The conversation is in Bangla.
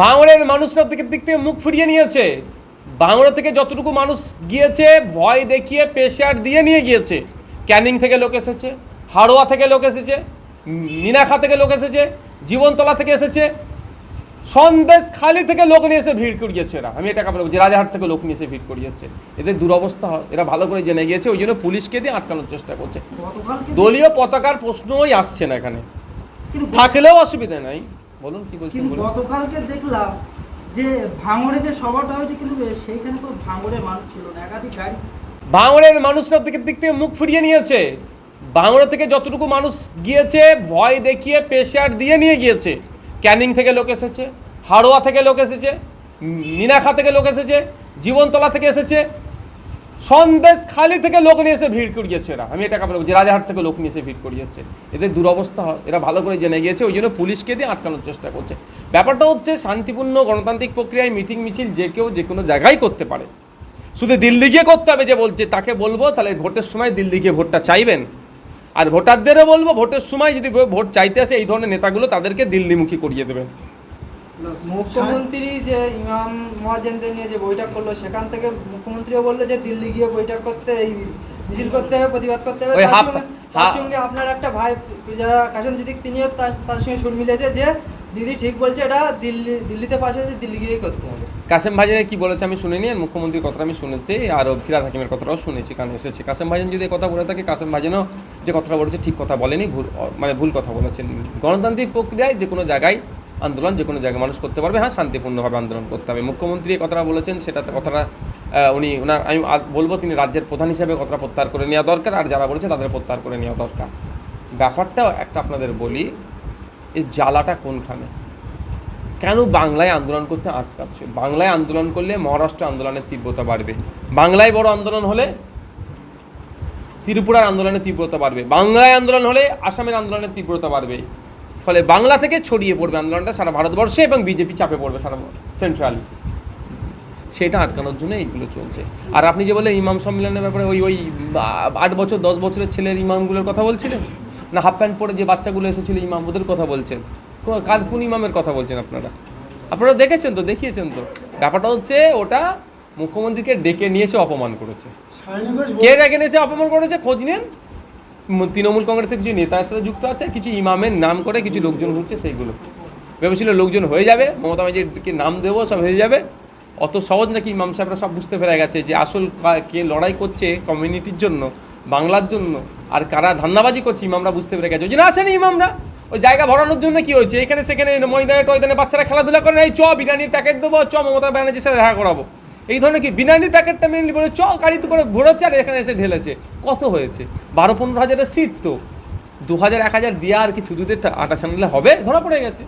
ভাঙড়ের মানুষরা দিকে দিক থেকে মুখ ফিরিয়ে নিয়েছে। ভাঙড়া থেকে যতটুকু মানুষ গিয়েছে ভয় দেখিয়ে প্রেশার দিয়ে নিয়ে গিয়েছে। ক্যানিং থেকে লোক এসেছে হাড়োয়া থেকে লোক এসেছে মিনাখা থেকে লোক এসেছে জীবনতলা থেকে এসেছে সন্দেশ খালি থেকে লোক নিয়ে এসে ভিড় করিয়েছে এরা। আমি এটা বলব যে রাজাহাট থেকে লোক নিয়ে এসে ভিড় করিয়েছে। এদের দুরবস্থা হয় এরা ভালো করে জেনে গিয়েছে ওই জন্য পুলিশকে দিয়ে আটকানোর চেষ্টা করছে। দলীয় পতাকার প্রশ্নই আসছে না এখানে। থাকলেও অসুবিধা নাই। বলুন কি বলছেন কিন্তু গতকালকে দেখলাম যে ভাঙড়ে যে সভাটা হয়েছে কিন্তু সেইখানে তো ভাঙড়ের মানুষ ছিল না একাধিক গাড়ি। ভাঙড়ের মানুষরা দিকে দিক থেকে মুখ ফিরিয়ে নিয়েছে। ভাঙড়া থেকে যতটুকু মানুষ গিয়েছে ভয় দেখিয়ে প্রেশার দিয়ে নিয়ে গিয়েছে। ক্যানিং থেকে লোক এসেছে হাড়োয়া থেকে লোক এসেছে মিনাখা থেকে লোক এসেছে জীবনতলা থেকে এসেছে সন্দেশ খালি থেকে লোক নিয়ে এসে ভিড় করিয়েছে এরা। আমি এটা বলব যে রাজাহাট থেকে লোক নিয়ে এসে ভিড় করিয়েছে। এদের দুরবস্থা হয়, এরা ভালো করে জেনে গিয়েছে, ওই জন্য পুলিশকে দিয়ে আটকানোর চেষ্টা করছে। ব্যাপারটা হচ্ছে শান্তিপূর্ণ গণতান্ত্রিক প্রক্রিয়ায় মিটিং মিছিল যে কেউ যে কোনো জায়গায় করতে পারে। শুধু দিল্লি গিয়ে করতে হবে যে বলছে, তাকে বলব, তাহলে ভোটের সময় দিল্লি গিয়ে ভোটটা চাইবেন। আর ভোটারদেরও বলব, ভোটের সময় যদি ভোট চাইতে আসে, এই ধরনের নেতাগুলো তাদেরকে দিল্লিমুখী করিয়ে দেবেন। মুখ্যমন্ত্রী যে ইমাম মহাজেনদের নিয়ে যে বৈঠক করল সেখান থেকে মুখ্যমন্ত্রীও বলল যে দিল্লি গিয়ে বৈঠক করতে এই মিছিল করতে হবে প্রতিবাদ করতে হবে। তার সঙ্গে- আপনার একটা ভাই কাশন সিদ্দিক তিনিও তার সঙ্গে সুর মিলেছে যে দিদি ঠিক বলছে এটা দিল্লি দিল্লিতে পাশে দিল্লি গিয়েই করতে হবে। কাসেম ভাইজান কি বলেছে আমি শুনিনি আর মুখ্যমন্ত্রীর কথাটা আমি শুনেছি আর ফিরাদ হাকিমের কথাটাও শুনেছি কারণ এসেছে। কাসেম ভাইজান যদি কথা বলে থাকে কাসেম ভাইজানও যে কথাটা বলেছে ঠিক কথা বলেনি ভুল মানে ভুল কথা বলেছেন। গণতান্ত্রিক প্রক্রিয়ায় যে কোনো জায়গায় আন্দোলন, যে কোনো জায়গায় মানুষ করতে পারবে। হ্যাঁ শান্তিপূর্ণভাবে আন্দোলন করতে হবে। মুখ্যমন্ত্রী কথাটা বলেছেন সেটাতে কথাটা উনি ওনার আমি বলব তিনি রাজ্যের প্রধান হিসেবে কথাটা প্রত্যাহার করে নেওয়া দরকার, আর যারা বলেছে তাদের প্রত্যাহার করে নেওয়া দরকার। ব্যাপারটা একটা আপনাদের বলি, এই জ্বালাটা কোনখানে? কেন বাংলায় আন্দোলন করতে আটকাচ্ছে? বাংলায় আন্দোলন করলে মহারাষ্ট্র আন্দোলনের তীব্রতা বাড়বে। বাংলায় বড় আন্দোলন হলে ত্রিপুরার আন্দোলনের তীব্রতা বাড়বে। বাংলায় আন্দোলন হলে আসামের আন্দোলনের তীব্রতা বাড়বে। ফলে বাংলা থেকে ছড়িয়ে পড়বে আন্দোলনটা সারা ভারতবর্ষে এবং বিজেপি চাপে পড়বে সারা সেন্ট্রালি সেটা আটকানোর জন্য এইগুলো চলছে। আর আপনি যে বলে ইমাম সম্মেলনের ব্যাপারে ওই ওই আট বছর দশ বছরের ছেলের ইমামগুলোর কথা বলছিলেন? না হাফ প্যান্ট পরে যে বাচ্চাগুলো এসেছিল ইমাম ওদের কথা বলছেন। কো- কার কোন ইমামের কথা বলছেন আপনারা? আপনারা দেখেছেন তো দেখিয়েছেন তো। ব্যাপারটা হচ্ছে ওটা মুখ্যমন্ত্রীকে ডেকে নিয়ে এসে অপমান করেছে। কে ডেকে নিয়ে এসে অপমান করেছে? খোঁজ নিন। তৃণমূল কংগ্রেসের কিছু নেতার সাথে যুক্ত আছে, কিছু ইমামের নাম করে কিছু লোকজন ঘুরছে সেইগুলো। ভেবেছিল লোকজন হয়ে যাবে, মমতা ব্যানার্জিকে নাম দেবো, সব হয়ে যাবে। অত সহজ নাকি ইমাম সাহেবরা সব বুঝতে পেরে গেছে যে আসল কে লড়াই করছে কমিউনিটির জন্য, বাংলার জন্য, আর কারা ধান্দাবাজি করছে, ইমামরা বুঝতে পেরে গেছে। ওই জন্য আসেনি ইমামরা। ওই জায়গা ভরানোর জন্য কি হয়েছে? এখানে সেখানে ময়দানে টয়দানে বাচ্চারা খেলাধুলা করে এই চ, বিরিয়ানির প্যাকেট দেবো, চ, মমতা ব্যানার্জির সাথে দেখা করাবো। এই ধরনের কি বিনানির প্যাকেটটা মেনলি বলে চ গাড়িতে করে ভরেছে আর এখানে এসে ঢেলেছে। কত হয়েছে? বারো পনেরো হাজারের সিট তো। দু হাজার, এক হাজার দিয়ে আর কি থুদুদের আটা সামলে হবে? ধরা পড়ে গেছে।